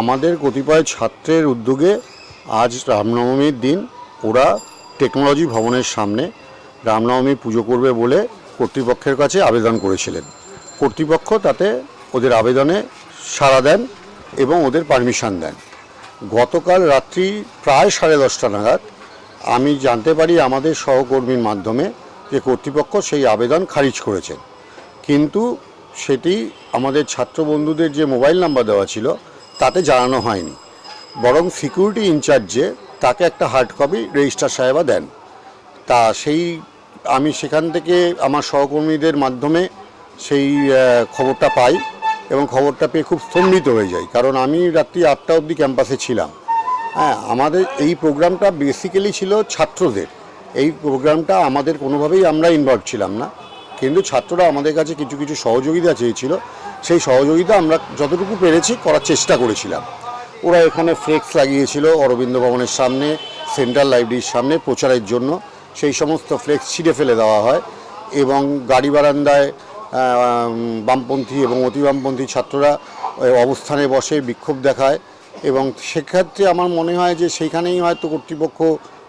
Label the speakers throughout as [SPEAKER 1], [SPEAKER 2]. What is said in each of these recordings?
[SPEAKER 1] আমাদের কতিপয় ছাত্রের উদ্যোগে আজ রামনবমীর দিন ওরা টেকনোলজি ভবনের সামনে রামনবমী পুজো করবে বলে কর্তৃপক্ষের কাছে আবেদন করেছিলেন। কর্তৃপক্ষ তাতে ওদের আবেদনে সাড়া দেন এবং ওদের পারমিশন দেন। গতকাল রাত্রি প্রায় সাড়ে দশটা নাগাদ আমি জানতে পারি আমাদের সহকর্মীর মাধ্যমে যে কর্তৃপক্ষ সেই আবেদন খারিজ করেছেন। কিন্তু সেটি আমাদের ছাত্র বন্ধুদের যে মোবাইল নাম্বার দেওয়া ছিল তাতে জানানো হয়নি। বরং সিকিউরিটি ইনচার্জে তাকে একটা হার্ড কপি রেজিস্ট্রার সাহেবা দেন। তা সেই আমি সেখান থেকে আমার সহকর্মীদের মাধ্যমে সেই খবরটা পাই এবং খবরটা পেয়ে খুব স্তম্ভিত হয়ে যাই। কারণ আমি রাত্রি আটটা অবধি ক্যাম্পাসে ছিলাম। হ্যাঁ আমাদের এই প্রোগ্রামটা বেসিক্যালি ছিল ছাত্রদের। এই প্রোগ্রামটা আমাদের কোনোভাবেই আমরা ইনভলভ ছিলাম না। কিন্তু ছাত্ররা আমাদের কাছে কিছু কিছু সহযোগিতা চেয়েছিল। সেই সহযোগিতা আমরা যতটুকু পেরেছি করার চেষ্টা করেছিলাম। ওরা এখানে ফ্লেক্স লাগিয়েছিল অরবিন্দ ভবনের সামনে, সেন্ট্রাল লাইব্রেরির সামনে প্রচারের জন্য। সেই সমস্ত ফ্লেক্স ছিঁড়ে ফেলে দেওয়া হয় এবং গাড়ি বারান্দায় বামপন্থী এবং অতি বামপন্থী ছাত্ররা অবস্থানে বসে বিক্ষোভ দেখায় এবং সেক্ষেত্রে আমার মনে হয় যে সেইখানেই হয়তো কর্তৃপক্ষ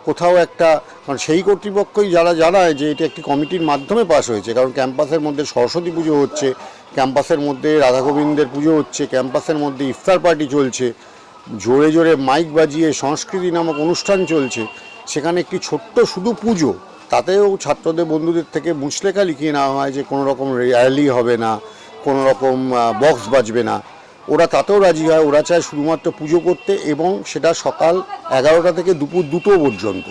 [SPEAKER 1] কোথাও একটা, কারণ সেই কর্তৃপক্ষই যারা জানায় যে এটা একটি কমিটির মাধ্যমে পাশ হয়েছে, কারণ ক্যাম্পাসের মধ্যে সরস্বতী পুজো হচ্ছে, ক্যাম্পাসের মধ্যে রাধা গোবিন্দের পুজো হচ্ছে, ক্যাম্পাসের মধ্যে ইফতার পার্টি চলছে, জোরে জোরে মাইক বাজিয়ে সংস্কৃতি নামক অনুষ্ঠান চলছে, সেখানে একটি ছোট্ট শুধু পুজো, তাতেও ছাত্রদের বন্ধুদের থেকে মুচলেখা লিখিয়ে নেওয়া হয় যে কোনো রকম র্যালি হবে না কোনো রকম বক্স বাজবে না। ওরা তাতেও রাজি হয়, ওরা চায় শুধুমাত্র পুজো করতে এবং সেটা সকাল এগারোটা থেকে দুপুর দুটো পর্যন্ত।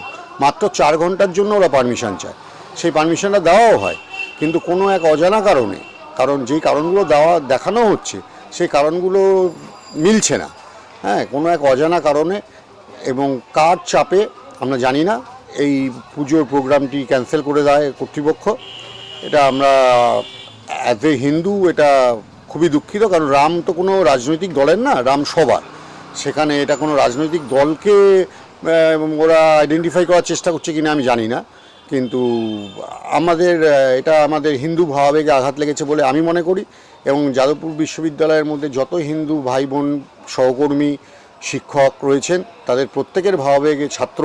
[SPEAKER 1] মাত্র চার ঘণ্টার জন্য ওরা পারমিশন চায়। সেই পারমিশনটা দেওয়াও হয়, কিন্তু কোনো এক অজানা কারণে, কারণ যেই কারণগুলো দেওয়া, দেখানো হচ্ছে, সেই কারণগুলো মিলছে না। হ্যাঁ কোনো এক অজানা কারণে এবং কার চাপে আমরা জানি না। এই পুজোর প্রোগ্রামটি ক্যান্সেল করে দেয় কর্তৃপক্ষ। এটা আমরা অ্যাজ এ হিন্দু, এটা খুবই দুঃখিত, কারণ রাম তো কোনো রাজনৈতিক দলের না, রাম সবার। সেখানে এটা কোনো রাজনৈতিক দলকে ওরা আইডেন্টিফাই করার চেষ্টা করছে কিনা আমি জানি না। কিন্তু আমাদের এটা আমাদের হিন্দু ভাবাবেগে আঘাত লেগেছে বলে আমি মনে করি, এবং যাদবপুর বিশ্ববিদ্যালয়ের মধ্যে যত হিন্দু ভাই বোন সহকর্মী, শিক্ষক রয়েছেন, তাদের প্রত্যেকের ভাবাবেগে ছাত্র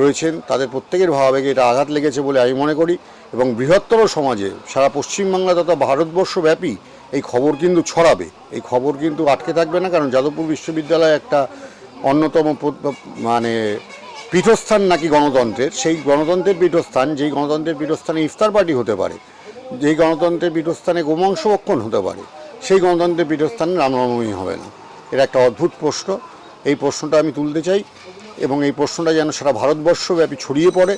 [SPEAKER 1] রয়েছেন, তাদের প্রত্যেকের ভাবাবেগে এটা আঘাত লেগেছে বলে আমি মনে করি, এবং বৃহত্তর সমাজে সারা পশ্চিমবাংলা তথা ভারতবর্ষব্যাপী এই খবর কিন্তু ছড়াবে। এই খবর কিন্তু আটকে থাকবে না, কারণ যাদবপুর বিশ্ববিদ্যালয় একটা অন্যতম মানে পীঠস্থান নাকি গণতন্ত্রের। সেই গণতন্ত্রের পীঠস্থান, যেই গণতন্ত্রের পীঠস্থানে ইফতার পার্টি হতে পারে, যেই গণতন্ত্রের পীঠস্থানে গোমাংস ভক্ষণ হতে পারে, সেই গণতন্ত্রের পীঠস্থানে রামনবমী হবে না। এটা একটা অদ্ভুত প্রশ্ন। এই প্রশ্নটা আমি তুলতে চাই, এবং এই প্রশ্নটা যেন সারা ভারতবর্ষব্যাপী ছড়িয়ে পড়ে,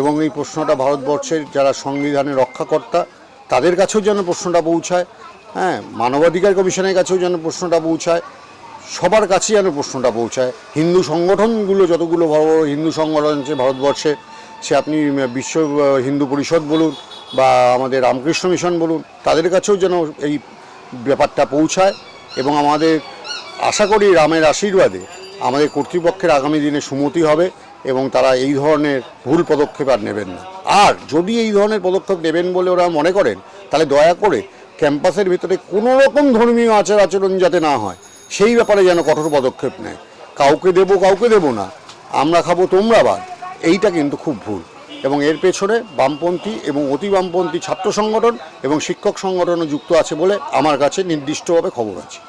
[SPEAKER 1] এবং এই প্রশ্নটা ভারতবর্ষের যারা সংবিধানের রক্ষাকর্তা, তাদের কাছেও যেন প্রশ্নটা পৌঁছায়। হ্যাঁ মানবাধিকার কমিশনের কাছেও যেন প্রশ্নটা পৌঁছায়, সবার কাছে যেন প্রশ্নটা পৌঁছায়। হিন্দু সংগঠনগুলো যতগুলো বড় বড় হিন্দু সংগঠন আছে ভারতবর্ষে, সে আপনি বিশ্ব হিন্দু পরিষদ বলুন বা আমাদের রামকৃষ্ণ মিশন বলুন, তাদের কাছেও যেন এই ব্যাপারটা পৌঁছায় এবং আমাদের, আশা করি রামের আশীর্বাদে আমাদের কর্তৃপক্ষের আগামী দিনে সুমতি হবে এবং তারা এই ধরনের ভুল পদক্ষেপ আর নেবেন না। আর যদি এই ধরনের পদক্ষেপ নেবেন বলে ওরা মনে করেন, তাহলে দয়া করে ক্যাম্পাসের ভিতরে কোনো রকম ধর্মীয় আচার আচরণ যাতে না হয়, সেই ব্যাপারে যেন কঠোর পদক্ষেপ নেয়। কাউকে দেব কাউকে দেব না, আমরা খাব, তোমরা বাদ, এইটা কিন্তু খুব ভুল। এবং এর পেছনে বামপন্থী এবং অতি বামপন্থী ছাত্র সংগঠন এবং শিক্ষক সংগঠনও যুক্ত আছে বলে আমার কাছে নির্দিষ্টভাবে খবর আছে।